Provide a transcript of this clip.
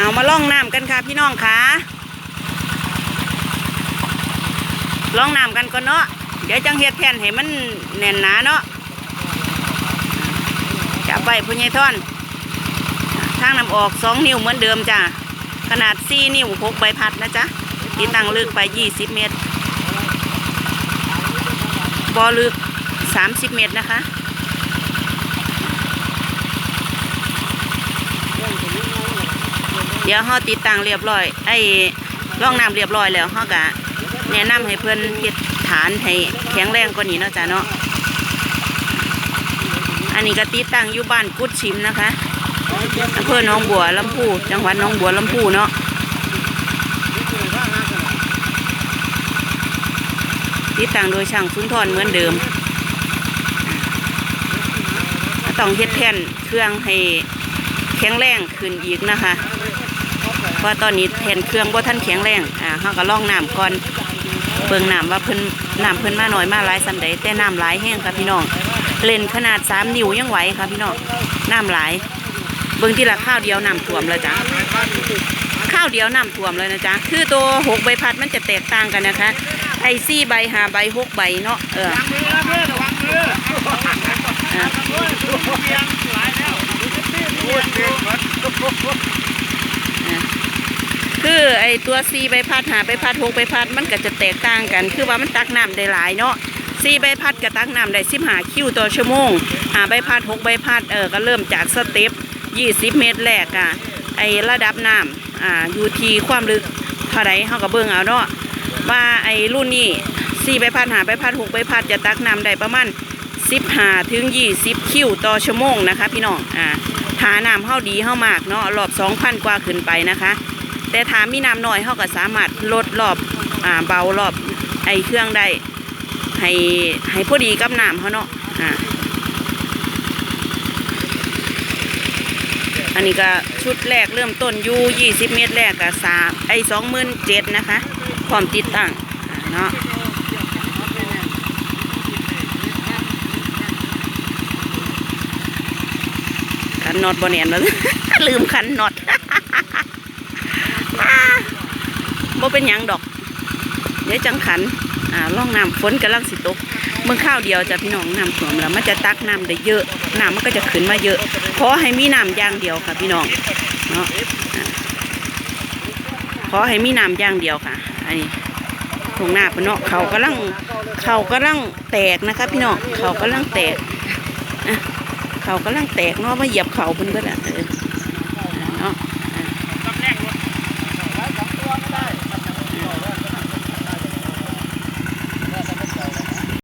เอามาล่องน้ำกันค่ะพี่น้องค่ะล่องน้ำกันก่อนเนาะเดี๋ยวจังเฮ็ดแผ่นให้มันแน่นหนาเนาะจับไปพุ่ญยท่อนทางน้ำออกสองนิ้วเหมือนเดิมจ้ะขนาดสี่นิ้วหกใบพัดนะจ๊ะที่ตั้งลึกไปยี่สิบเมตรบอลึกสามสิบเมตรนะคะ ดี๋ยวเฮาติดตั้งเรียบร้อย ไอ้ร่องน้ำเรียบร้อยแล้วเฮาก็แนะนำให้เพิ่อนเฮ็ดฐานให้แข็งแรงกว่านี้เนาะจ้ะเนาะอันนี้ก็ติดตั้งอยู่บ้านกุดชิมนะคะอำเภอหนองบัวลำพูจังหวัดหนองบัวลำพูเนาะติดตั้งโดยช่างสุนทรเหมือนเดิมต้องเฮ็ดแผ่นเครื่องให้แข็งแรงขึ้นอีกนะคะ เพราะตอนนี้แผ่นเครื่องบ่ท่านแข็งแรงอ่าเฮาก็ล่องน้ำก่อนเบิงน้ำว่าเพิ่นน้ำเพิ่นมาหน่อยมาหลายสำใดแต่น้ำหลายแห้งค่ะพี่น้องเล่นขนาดสามนิ้วยังไหวค่ะพี่น้องน้ำหลาย เบิ่งที่ละข้าวเดียวน้ำท่วมแล้วจ้ะข้าวเดียวน้ำท่วมเลยนะจ๊ะคือตัวหกใบพัดมันจะแตกต่างกันนะคะ ไอ้สี่ใบหาใบหกใบเนาะเออ คือไอ้ตัวซีใบพัดหาใบพัดหกใบพัดมันก็จะแตกต่างกัน คือว่ามันตักน้ำได้หลายเนาะซีใบพัดก็ตักน้ำได้สิบหาคิวต่อชั่วโมงหาใบพัดหกใบพัดเออก็เริ่มจากสเต็ปยี่สิบเมตรแรกอะไอ้ระดับน้ำอ่าอยู่ที่ความลึกเท่าไรเขาก็เบิ่งเอาเนาะว่าไอ้รุ่นนี้ซีใบพัดหาใบพัดหกใบพัดจะตักน้ำได้ประมาณสิบหาถึงยี่สิบคิวต่อชั่วโมงนะคะ พี่น้องอ่าหาน้ำเข้าดีเข้ามากเนาะรอบสองพันกว่าขึ้นไปนะคะ แต่ถามมีน้ำน้อยเขาก็สามารถลดรอบอ่าเบารอบไอเครื่องได้ให้ให้พอดีกับน้ำเขาเนาะอ่าอันนี้ก็ชุดแรกเริ่มต้นยูยี่สิบเมตรแรกกับสามไอสองหมื่นเจ็ดนะคะพร้อมติดตั้งเนาะขันน็อตบนเนียนมาลืมขันน็อต บ่เป็นหยังดอก เดี๋ยวจังขัน อ่าล่องน้ำฝนกำลังสิตก เมื่อข้าวเดียวจะพี่น้องน้ำท่วมแล้วมันจะตักน้ำได้เยอะ น้ำมันก็จะขึ้นมาเยอะ ขอให้มีน้ำอย่างเดียวค่ะพี่น้อง เนาะอ่าขอให้มีน้ำอย่างเดียวค่ะ อันนี้ตรงหน้าพี่น้องเขากำลัง เขากำลังแตกนะคะพี่น้อง เขากำลังแตกอะเขากำลังแตกเนาะมาเหยียบเขาเพิ่นก็ได้